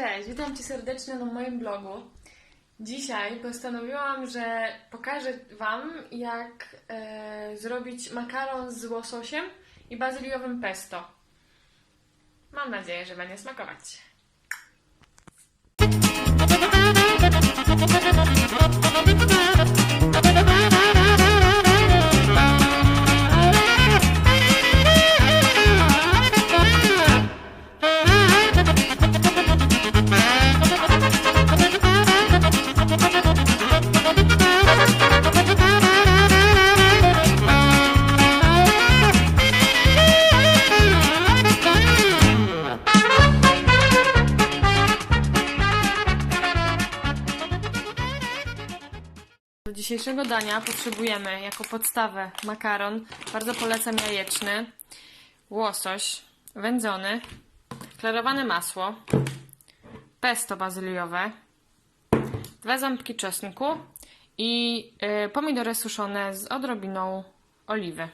Cześć, witam Cię serdecznie na moim blogu. Dzisiaj postanowiłam, że pokażę Wam, jak e, zrobić makaron z łososiem i bazyliowym pesto. Mam nadzieję, że będzie smakować. Do dzisiejszego dania potrzebujemy jako podstawę makaron, bardzo polecam jajeczny, łosoś wędzony, klarowane masło, pesto bazyliowe, dwa ząbki czosnku i y, pomidory suszone z odrobiną oliwy.